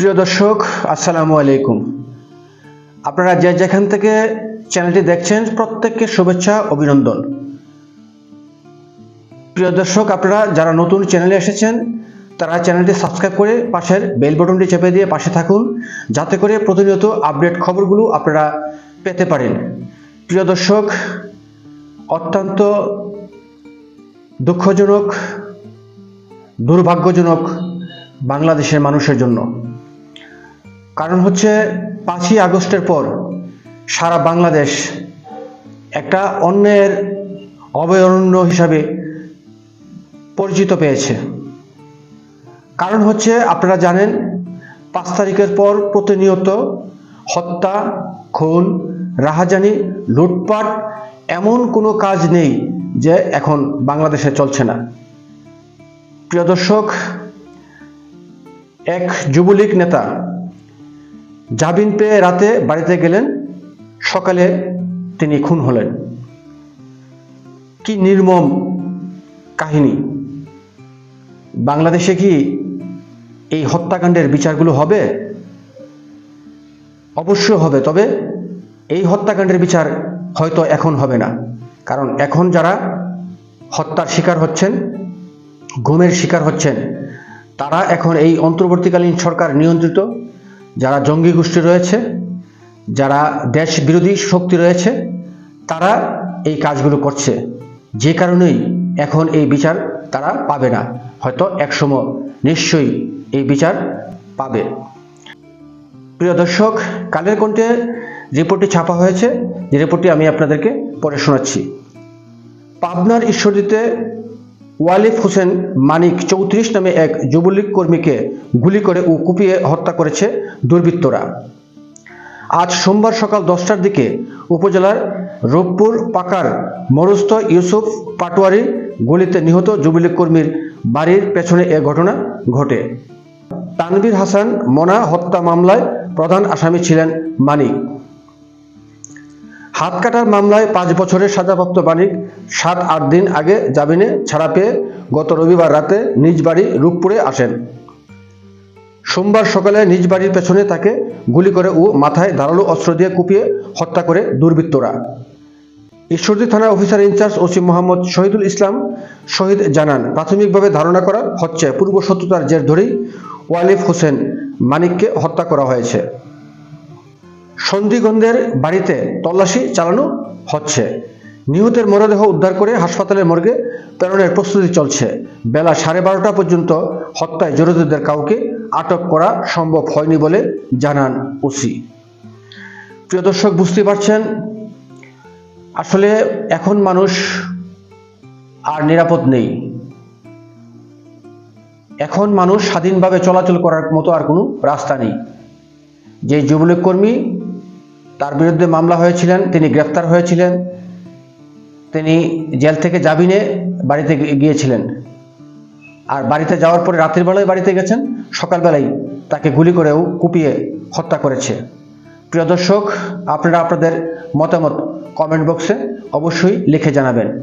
প্রিয় দর্শক, আসসালামু আলাইকুম। আপনারা যে যেখান থেকে চ্যানেলটি দেখছেন, প্রত্যেককে শুভেচ্ছা, অভিনন্দন। প্রিয় দর্শক, আপনারা যারা নতুন চ্যানেলে এসেছেন, তারা চ্যানেলটি সাবস্ক্রাইব করে পাশের বেল বটনটি চেপে দিয়ে পাশে থাকুন, যাতে করে প্রতিনিয়ত আপডেট খবরগুলো আপনারা পেতে পারেন। প্রিয় দর্শক, অত্যন্ত দুঃখজনক, দুর্ভাগ্যজনক বাংলাদেশের মানুষের জন্য। কারণ হচ্ছে পাঁচই আগস্টের পর সারা বাংলাদেশ একটা অন্যের অভয়ারণ্য হিসাবে পরিচিত পেয়েছে। কারণ হচ্ছে আপনারা জানেন, পাঁচ তারিখের পর প্রতিনিয়ত হত্যা, খুন, রাহাজানি, লুটপাট এমন কোনো কাজ নেই যে এখন বাংলাদেশে চলছে না। প্রিয় দর্শক, এক যুবলীগ নেতা জামিন পেয়ে রাতে বাড়িতে গেলেন। সকালে তিনি খুন হলেন। কি নির্মম কাহিনী। বাংলাদেশে কি এই হত্যাকাণ্ডের বিচারগুলো হবে? অবশ্যই হবে, তবে এই হত্যাকাণ্ডের বিচার হয়তো এখন হবে না। কারণ এখন যারা হত্যার শিকার হচ্ছেন ঘুমের শিকার হচ্ছেন, তারা এখন এই অন্তর্বর্তীকালীন সরকার নিয়ন্ত্রিত। যারা জঙ্গি গোষ্ঠী রয়েছে, যারা দেশ বিরোধী শক্তি রয়েছে, তারা এই কাজগুলো করছে। যে কারণেই এখন এই বিচার তারা পাবে না। হয়তো একসময় নিশ্চয়ই এই বিচার পাবে। প্রিয় দর্শক, কালের কণ্ঠে রিপোর্টটি ছাপা হয়েছে, যে রিপোর্টটি আমি আপনাদেরকে পড়ে শোনাচ্ছি। পাবনার ঈশ্বরদীতে ওয়ালিফ হোসেন মানিক চৌত্রিশ নামে এক যুবলীগ কর্মীকে গুলি করে ও কুপিয়ে হত্যা করেছে দুর্বৃত্তরা। আজ সোমবার সকাল দশটার দিকে উপজেলার রূপপুর পাকার মরুস্থ ইউসুফ পাটোয়ারি গুলিতে নিহত যুবলীগ কর্মীর বাড়ির পেছনে এ ঘটনা ঘটে। তানভীর হাসান মনা হত্যা মামলায় প্রধান আসামি ছিলেন মানিক। হাত কাটার মামলায় পাঁচ বছরের সাজাপ্রাপ্ত মানিক সাত আট দিন আগে জামিনে ছাড়া পেয়ে গত রবিবার রাতে নিজ বাড়ি রূপপুরে আসেন। সোমবার সকালে নিজ বাড়ির পেছনে তাকে গুলি করে ও মাথায় ধারালো অস্ত্র দিয়ে কুপিয়ে হত্যা করে দুর্বৃত্তরা। ঈশ্বরদী থানা officer in charge OC Mohammad Shahidul Islam Shahid জানান, প্রাথমিকভাবে ধারণা করা হচ্ছে পূর্ব শত্রুতার জের ধরেই ওয়ালিফ হোসেন মানিককে হত্যা করা হয়েছে। সন্ধিগন্ধের বাড়িতে তল্লাশি চালানো হচ্ছে। নিহতের মরদেহ উদ্ধার করে হাসপাতালের মর্গে প্রেরণের প্রস্তুতি চলছে। বেলা সাড়ে বারোটা পর্যন্ত হত্যায় জড়িতদের কাউকে আটক করা সম্ভব হয়নি বলে জানান ওসি। প্রিয় দর্শক বুঝতে পারছেন, আসলে এখন মানুষ আর নিরাপদ নেই। এখন মানুষ স্বাধীনভাবে চলাচল করার মতো আর কোনো রাস্তা নেই। যে যুবলীগ কর্মী তার বিরুদ্ধে মামলা হয়েছিলেন, তিনি গ্রেফতার হয়েছিলেন, তিনি জেল থেকে জামিনে বাড়িতে গিয়েছিলেন। আর বাড়িতে যাওয়ার পরে রাতের বেলায় বাড়িতে গেছেন, সকালবেলাই তাকে গুলি করেও কুপিয়ে হত্যা করেছে। প্রিয় দর্শক, আপনারা আপনাদের মতামত কমেন্ট বক্সে অবশ্যই লিখে জানাবেন।